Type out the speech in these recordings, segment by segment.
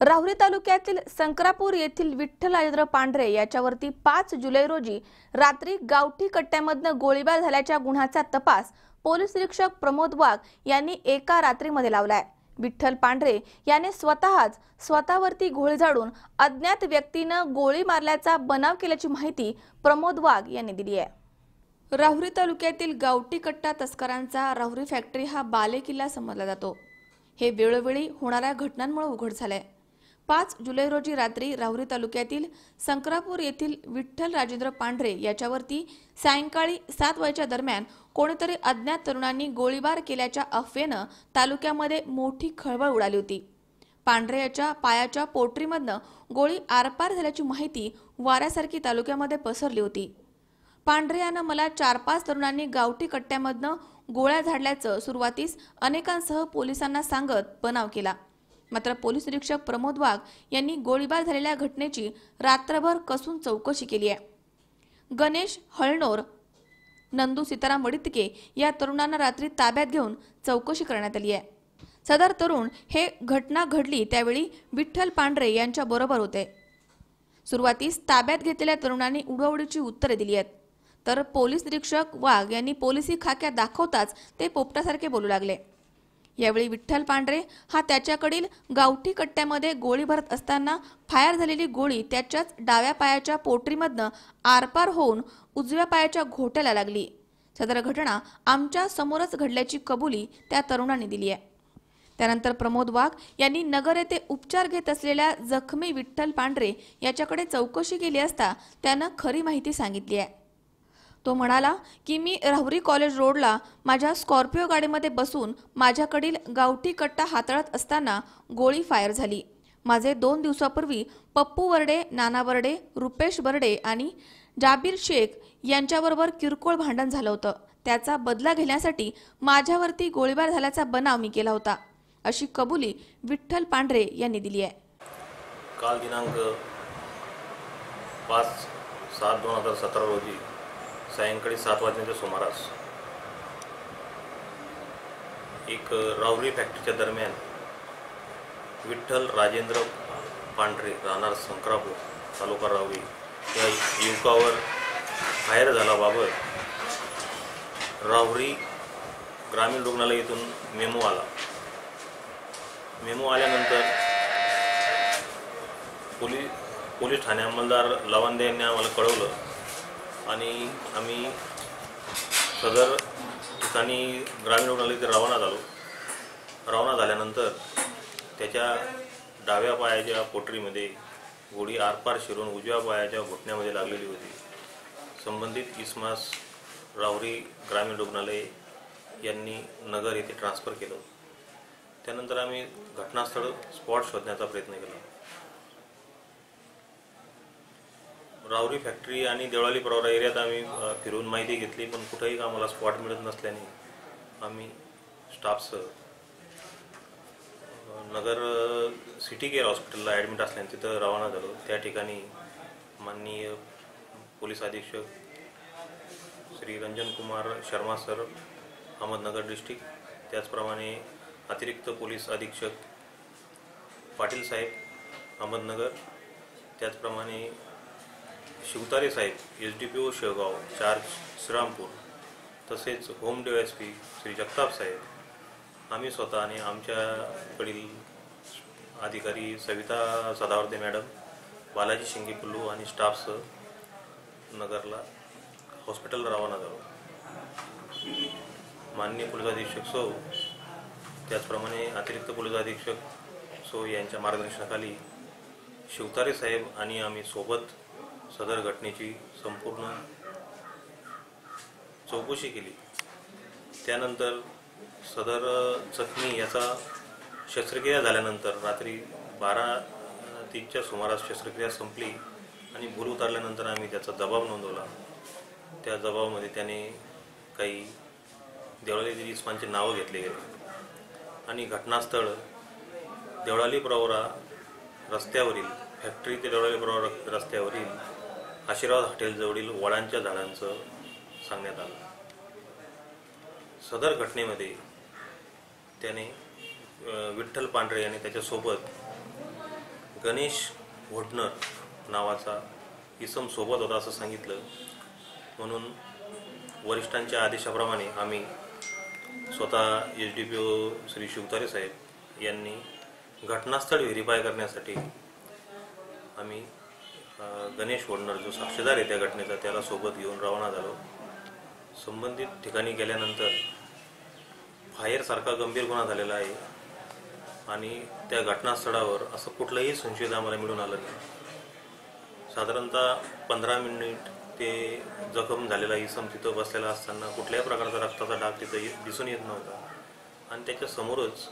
राहुरी तालुक्यातील संक्रापूर येथील विठ्ठल राजेंद्र पांढरे याच्यावरती पाच जुलै रोजी रात्री गावठी कट्ट्यामधनं गोळीबार झाल्याच्या गुन्ह्याचा तपास पोलीस निरीक्षक प्रमोद वाघ यांनी एका रात्रीमध्ये लावलाय. विठ्ठल पांढरे याने स्वतःच स्वतःवरती घोळ झाडून अज्ञात व्यक्तीनं गोळी मारल्याचा बनाव केल्याची माहिती प्रमोद वाघ यांनी दिली आहे. राहुरी तालुक्यातील गावठी कट्टा तस्करांचा राहुरी फॅक्टरी हा बालेकिल्ला समजला जातो. हे वेळोवेळी होणाऱ्या घटनांमुळे उघड झालंय. पाच जुलै रोजी रात्री राहुरी तालुक्यातील संक्रापूर येथील विठ्ठल राजेंद्र पांढरे याच्यावरती सायंकाळी सात वयाच्या दरम्यान कोणीतरी अज्ञात तरुणांनी गोळीबार केल्याच्या अफवेनं तालुक्यामध्ये मोठी खळबळ उडाली होती. पांढरे याच्या पायाच्या पोटरीमधनं गोळी आरपार झाल्याची माहिती वाऱ्यासारखी तालुक्यामध्ये पसरली होती. पांढरे यानं मला चार पाच तरुणांनी गावठी कट्ट्यामधनं गोळ्या झाडल्याचं सुरुवातीस अनेकांसह पोलिसांना सांगत बनाव केला. मात्र पोलीस निरीक्षक प्रमोद वाघ यांनी गोळीबार झालेल्या घटनेची रात्रभर कसून चौकशी केली आहे. गणेश हळणोर नंदू सीताराम वडितके या तरुणांना रात्री ताब्यात घेऊन चौकशी करण्यात आली आहे. सदर तरुण हे घटना घडली त्यावेळी विठ्ठल पांढरे यांच्या बरोबर होते. सुरुवातीस ताब्यात घेतलेल्या तरुणांनी उडवडीची उत्तरे दिली आहेत. तर पोलीस निरीक्षक वाघ यांनी पोलिसी खाक्यात दाखवताच ते पोपटासारखे बोलू लागले. यावेळी विठ्ठल पांढरे हा त्याच्याकडील गावठी कट्ट्यामध्ये गोळी भरत असताना फायर झालेली गोळी त्याच्याच डाव्या पायाच्या पोटरीमधनं आरपार होऊन उजव्या पायाच्या घोट्याला लागली. सदर घटना आमच्या समोरच घडल्याची कबुली त्या तरुणाने दिली आहे. त्यानंतर प्रमोद वाघ यांनी नगर येथे उपचार घेत असलेल्या जखमी विठ्ठल पांढरे याच्याकडे चौकशी केली असता त्यानं खरी माहिती सांगितली आहे. तो म्हणाला की मी राहुरी कॉलेज रोडला माझ्या स्कॉर्पिओ गाडीमध्ये बसून माझ्याकडील गावठी कट्टा हाताळत असताना गोळी फायर झाली. माझे दोन दिवसापूर्वी पप्पू बर्डे नाना बर्डे रुपेश बर्डे आणि जाबीर शेख यांच्याबरोबर किरकोळ भांडण झालं होतं. त्याचा बदला घेण्यासाठी माझ्यावरती गोळीबार झाल्याचा बनाव मी केला होता अशी कबुली विठ्ठल पांढरे यांनी दिली आहे. काल दिनांक पाच सात दोन हजार सतरा रोजी सायंकाळी सात वाजण्याच्या सुमारास एक रावरी फॅक्टरीच्या दरम्यान विठ्ठल राजेंद्र पांढरे राहणार संक्रापूर तालुका रावरी या युवकावर फायर झाल्याबाबत रावरी ग्रामीण रुग्णालयातून मेमो आला. मेमो आल्यानंतर पोलीस पोलीस ठाणे अंमलदार लवांदे यांनी आम्हाला कळवलं आणि आम्ही सदर ठिकाणी ग्रामीण रुग्णालयात रवाना झालो. रवाना झाल्यानंतर त्याच्या डाव्या पायाच्या पोटरीमध्ये गोळी आरपार शिरून उजव्या पायाच्या घुटण्यामध्ये लागलेली होती. संबंधित इसमास राहुरी ग्रामीण रुग्णालय यांनी नगर येथे ट्रान्सफर केलं. त्यानंतर आम्ही घटनास्थळ स्पॉट शोधण्याचा प्रयत्न केला. रावरी फॅक्टरी आणि देवळाली प्रवरा एरियात आम्ही फिरून माहिती घेतली पण कुठेही आम्हाला स्पॉट मिळत नसल्याने आम्ही स्टाफसह नगर सिटी केअर हॉस्पिटलला ॲडमिट असल्याने तिथं रवाना झालो. त्या ठिकाणी माननीय पोलीस अधीक्षक श्री रंजन कुमार शर्मा सर अहमदनगर डिस्ट्रिक्ट त्याचप्रमाणे अतिरिक्त पोलीस अधीक्षक पाटील साहेब अहमदनगर त्याचप्रमाणे शिवतारे साहेब S D P O Shegaon charge Shrirampur तसेच home D S P Shri Jagtap साहेब. आम्ही स्वतः आणि आमच्याकडील अधिकारी सविता सदावर्दे मॅडम बालाजी शिंगे पुल्लू आणि स्टाफसह नगरला हॉस्पिटलला रवाना झालो माननीय पोलीस अधीक्षक सो त्याचप्रमाणे अतिरिक्त पोलीस अधीक्षक सो यांच्या मार्गदर्शनाखाली शिवतारे साहेब आणि आम्ही सोबत सदर घटनेची संपूर्ण चौकशी केली. त्यानंतर सदर जखमी याचा शस्त्रक्रिया झाल्यानंतर रात्री बारा तीसच्या सुमारास शस्त्रक्रिया संपली आणि भूल उतारल्यानंतर आम्ही त्याचा जबाब नोंदवला. त्या जबाबामध्ये त्याने काही देवळाली इस्मांचे नावं घेतले गेले आणि घटनास्थळ देवळाली प्रवरा रस्त्यावरील फॅक्टरी ते देवळाली प्रवरा रस्त्यावरील आशीर्वाद हॉटेलजवळील वडांच्या झाडांचं सांगण्यात आलं. सदर घटनेमध्ये त्याने विठ्ठल पांढरे यांनी त्याच्यासोबत गणेश घोटणर नावाचा इसम सोबत होता असं सांगितलं. म्हणून वरिष्ठांच्या आदेशाप्रमाणे आम्ही स्वतः H D P O Shri Shivtare साहेब यांनी घटनास्थळ व्हेरीफाय करण्यासाठी आम्ही गणेश वडनर जो साक्षीदार आहे त्या घटनेचा त्याला सोबत घेऊन रवाना झालो. संबंधित ठिकाणी गेल्यानंतर फायरसारखा गंभीर गुन्हा झालेला आहे आणि त्या घटनास्थळावर असं कुठलंही संशयित आम्हाला मिळून आलं नाही. साधारणतः पंधरा मिनिट ते जखम झालेला इसम तिथं बसलेला असताना कुठल्याही प्रकारचा रक्ताचा डाग तिथं दिसून येत नव्हता. आणि त्याच्या समोरच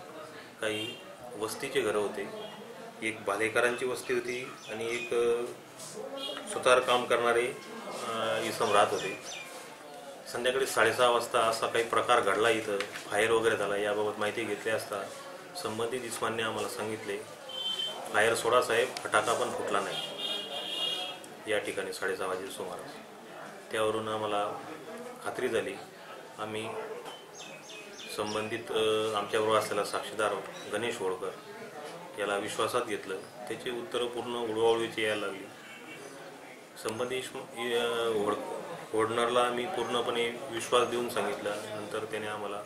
काही वस्तीचे घरं होते. एक भालेकरांची वस्ती होती आणि एक सुतार काम करणारे इसम राहत होते. संध्याकाळी साडेसहा वाजता असा काही प्रकार घडला इथं फायर वगैरे झाला याबाबत माहिती घेतली असता संबंधित इस्मानने आम्हाला सांगितले फायर सोडा साहेब फटाका पण फुटला नाही. या ठिकाणी साडेसहा वाजे सुमारास. त्यावरून आम्हाला खात्री झाली. आम्ही संबंधित आमच्याबरोबर असलेला साक्षीदार गणेश होळकर याला विश्वासात घेतलं. त्याची उत्तरं पूर्ण उडवाउडवीची यायला लागली. संबंधित होड होडनरला आम्ही पूर्णपणे विश्वास देऊन सांगितला. नंतर त्याने आम्हाला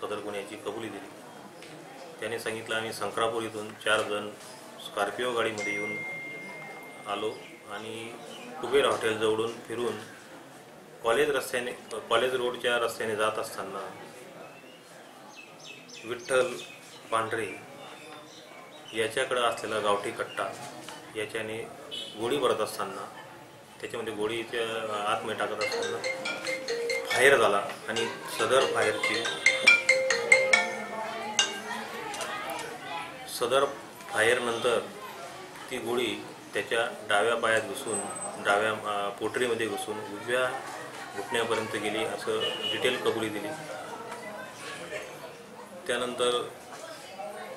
सदर गुन्ह्याची कबुली दिली. त्याने सांगितलं आम्ही संक्रापूर इथून चार जण स्कॉर्पिओ गाडीमध्ये येऊन आलो आणि कुबेर हॉटेल जवळून फिरून कॉलेज रस्त्याने कॉलेज रोडच्या रस्त्याने जात असताना विठ्ठल पांढरे याच्याकडं असलेला गावठी कट्टा याच्याने गोळी भरत असताना त्याच्यामध्ये गोळीच्या आतमध्ये टाकत असताना फायर झाला आणि सदर फायरची सदर फायरनंतर ती गोळी त्याच्या डाव्या पायात घुसून डाव्या पोटरीमध्ये घुसून उजव्या घुटण्यापर्यंत गेली असं डिटेल कबुली दिली. त्यानंतर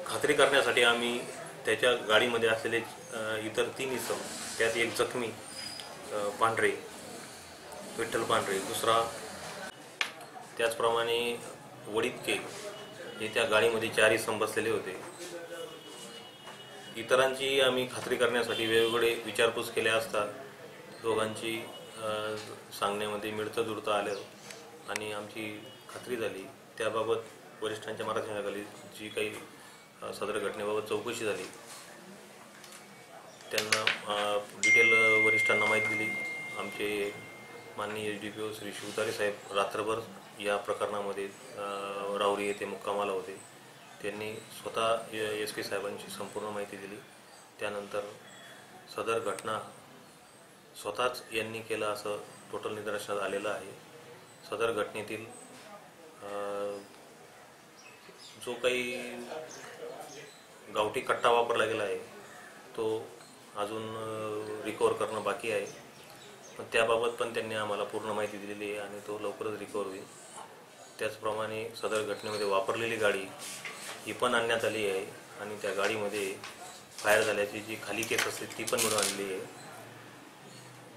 खात्री करण्यासाठी आम्ही त्याच्या गाडीमध्ये असलेले इतर तीन इसम त्यात एक जखमी पांढरे विठ्ठल पांढरे. दुसरा त्याचप्रमाणे वडितके हे त्या गाडीमध्ये चार इसम बसलेले होते. इतरांची आम्ही खात्री करण्यासाठी वेगवेगळे विचारपूस केल्या असता दोघांची सांगण्यामध्ये मिळतं जुळतं आलं आणि आमची खात्री झाली. त्याबाबत वरिष्ठांच्या मार्गदर्शनाखाली जी काही सदर घटनेबाबत चौकशी झाली. त्यांना डिटेल वरिष्ठांना माहिती दिली. आमचे माननीय H D P O Shri Shivtare साहेब रात्रभर या प्रकरणामध्ये रावरी राहुरी येथे मुक्कामाला होते. त्यांनी स्वतः एस पी साहेबांची संपूर्ण माहिती दिली. त्यानंतर सदर घटना स्वतःच यांनी केलं असं टोटल निदर्शनात आलेलं आहे. सदर घटनेतील जो काही गावठी कट्टा वापरला गेला आहे तो अजून रिकवर करणं बाकी आहे. पण त्याबाबत पण त्यांनी आम्हाला पूर्ण माहिती दिलेली आहे आणि तो लवकरच रिकवर होईल. त्याचप्रमाणे सदर घटनेमध्ये वापरलेली गाडी ही पण आणण्यात आली आहे आणि त्या गाडीमध्ये फायर झाल्याची जी खाली केस असते ती पण मिळून आणली आहे.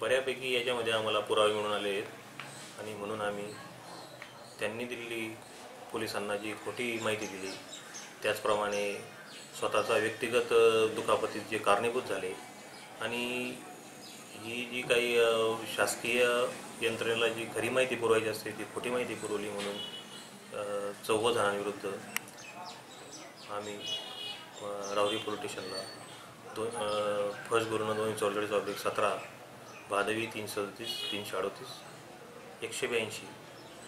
बऱ्यापैकी याच्यामध्ये आम्हाला पुरावे मिळून आले आहेत आणि म्हणून आम्ही त्यांनी दिलेली पोलिसांना जी खोटी माहिती दिली त्याचप्रमाणे स्वतःचा व्यक्तिगत दुखापतीत जे कारणीभूत झाले आणि ही जी काही शासकीय यंत्रणेला जी खरी माहिती पुरवायची असते ती खोटी माहिती पुरवली म्हणून चौघ जणांविरुद्ध आम्ही रावरी पोलीस स्टेशनला दोन फर्स्ट गुरुना दोन चौवेचाळीस ऑब्लिक सतरा भादवी तीन सदतीस तीनशे अडतीस एकशे ब्याऐंशी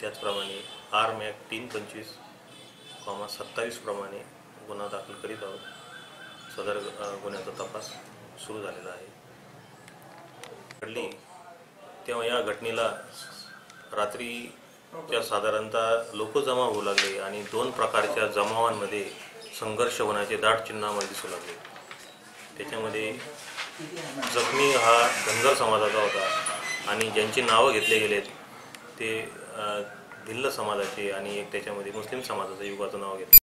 त्याचप्रमाणे आर मॅक तीन पंचवीस कॉमा सत्तावीसप्रमाणे गुन्हा दाखल करीत आहोत. सदर गुन्ह्याचा तपास सुरू झालेला आहे. घडली तेव्हा या घटनेला रात्रीच्या साधारणतः लोक जमा होऊ लागले आणि दोन प्रकारच्या जमावांमध्ये संघर्ष होण्याचे दाट चिन्ह आम्हाला दिसू लागले. त्याच्यामध्ये जखमी हा धनगर समाजाचा होता आणि ज्यांची नावं घेतले गेलेत ते दिल्ल भिल्ल समाजाचे आणि एक त्याच्यामध्ये मुस्लिम समाजाचं युगाचं नाव घेतलं.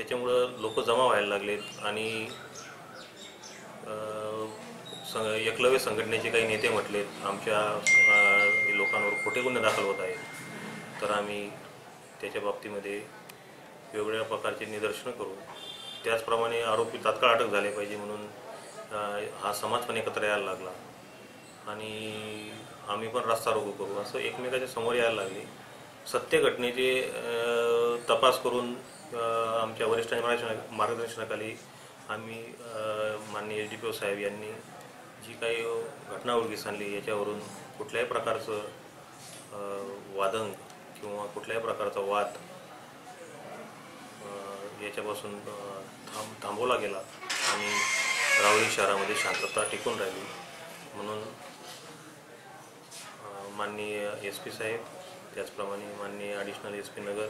त्याच्यामुळं लोक जमा व्हायला लागलेत आणि सं एकलव्य संघटनेचे काही नेते म्हटलेत आमच्या लोकांवर खोटे गुन्हे दाखल होत आहेत. तर आम्ही त्याच्या बाबतीमध्ये वेगवेगळ्या प्रकारचे निदर्शनं करू. त्याचप्रमाणे आरोपी तात्काळ अटक झाले पाहिजे म्हणून हा समाज पण एकत्र यायला लागला. आणि आम्ही पण रस्ता रोको करू. असं एकमेकाच्या समोर यायला लागले. सत्य घटनेचे तपास करून आमच्या वरिष्ठांच्या मार्गदर्शना- मार्गदर्शनाखाली आम्ही माननीय एच डी पी ओ साहेब यांनी जी काही घटना उघडकीस आणली याच्यावरून कुठल्याही प्रकारचं वादन किंवा कुठल्याही प्रकारचा वाद याच्यापासून थांब थांबवला गेला आणि रावळी शहरामध्ये शांतता टिकून राहिली. म्हणून माननीय एस पी साहेब त्याचप्रमाणे माननीय ॲडिशनल एस पी नगर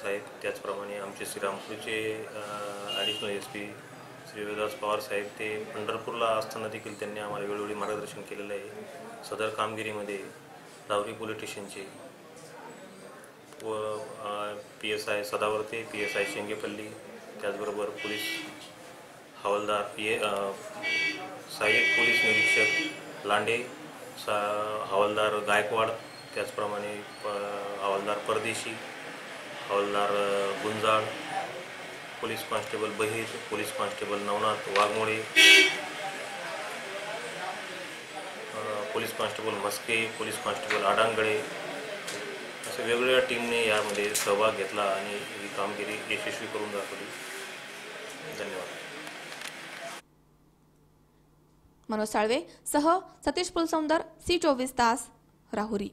साहेब त्याचप्रमाणे आमचे श्रीरामपूरचे additional S P Shri Vedas Pawar साहेब ते पंढरपूरला असताना देखील त्यांनी आम्हाला वेळोवेळी मार्गदर्शन केलेलं आहे. सदर कामगिरीमध्ये रावरी पोलीस स्टेशनचे व P S I Sadavarte P S I Shengepalli त्याचबरोबर पोलीस हवालदार पी ए सहाय्यक पोलीस निरीक्षक लांडे सा हवालदार गायकवाड त्याचप्रमाणे प हवालदार परदेशी हवालदार Gunjal police constable Bahir police constable Navnath Waghmode police constable Maske police constable Adangale अशा वेगवेगळ्या टीमने यामध्ये सहभाग घेतला आणि ही कामगिरी यशस्वी करून दाखवली. धन्यवाद. मनोज साळवे सह सतीश पुलसौंदर सी चोवीस तास राहुरी.